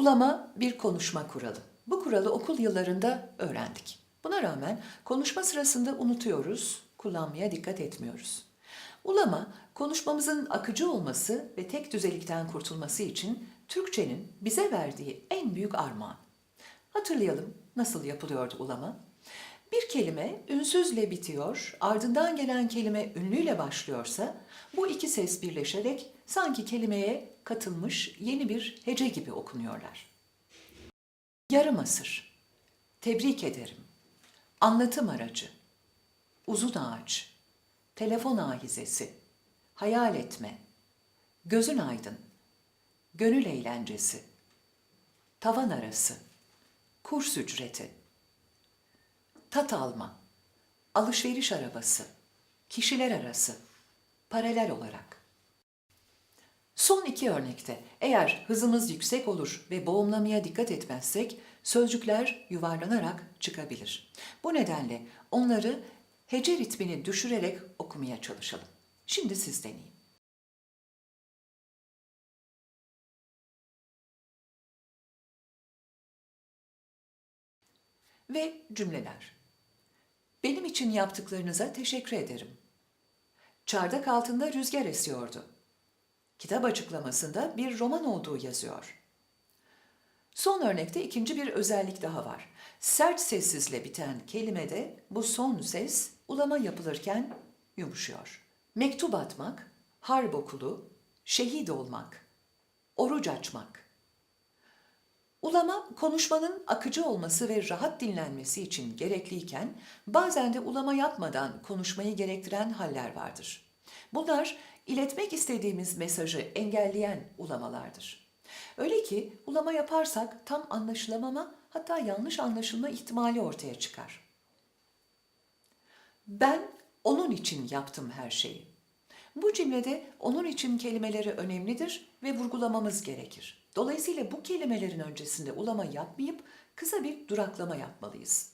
Ulama bir konuşma kuralı. Bu kuralı okul yıllarında öğrendik. Buna rağmen konuşma sırasında unutuyoruz, kullanmaya dikkat etmiyoruz. Ulama, konuşmamızın akıcı olması ve tek düzelikten kurtulması için Türkçenin bize verdiği en büyük armağan. Hatırlayalım nasıl yapılıyordu ulama? Bir kelime ünsüzle bitiyor, ardından gelen kelime ünlüyle başlıyorsa bu iki ses birleşerek sanki kelimeye katılmış yeni bir hece gibi okunuyorlar. Yarım asır. Tebrik ederim. Anlatım aracı. Uzun ağaç. Telefon ahizesi. Hayal etme. Gözün aydın. Gönül eğlencesi. Tavan arası. Kurs ücreti. Tat alma. Alışveriş arabası. Kişiler arası. Paralel olarak. Son iki örnekte eğer hızımız yüksek olur ve boğumlamaya dikkat etmezsek sözcükler yuvarlanarak çıkabilir. Bu nedenle onları hece ritmini düşürerek okumaya çalışalım. Şimdi siz deneyin. Ve cümleler. Benim için yaptıklarınıza teşekkür ederim. Çardak altında rüzgar esiyordu. Kitap açıklamasında bir roman olduğu yazıyor. Son örnekte ikinci bir özellik daha var. Sert sessizle biten kelimede bu son ses ulama yapılırken yumuşuyor. Mektup atmak, harp okulu, şehit olmak, oruç açmak. Ulama konuşmanın akıcı olması ve rahat dinlenmesi için gerekliyken bazen de ulama yapmadan konuşmayı gerektiren haller vardır. Bunlar iletmek istediğimiz mesajı engelleyen ulamalardır. Öyle ki ulama yaparsak tam anlaşılamama hatta yanlış anlaşılma ihtimali ortaya çıkar. Ben onun için yaptım her şeyi. Bu cümlede onun için kelimeleri önemlidir ve vurgulamamız gerekir. Dolayısıyla bu kelimelerin öncesinde ulama yapmayıp kısa bir duraklama yapmalıyız.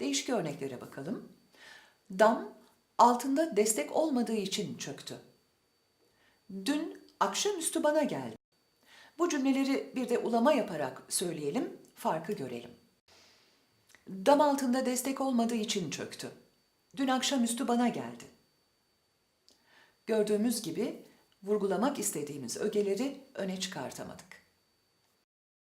Değişik örneklere bakalım. Dam altında destek olmadığı için çöktü. Dün akşamüstü bana geldi. Bu cümleleri bir de ulama yaparak söyleyelim, farkı görelim. Dam altında destek olmadığı için çöktü. Dün akşamüstü bana geldi. Gördüğümüz gibi vurgulamak istediğimiz ögeleri öne çıkartamadık.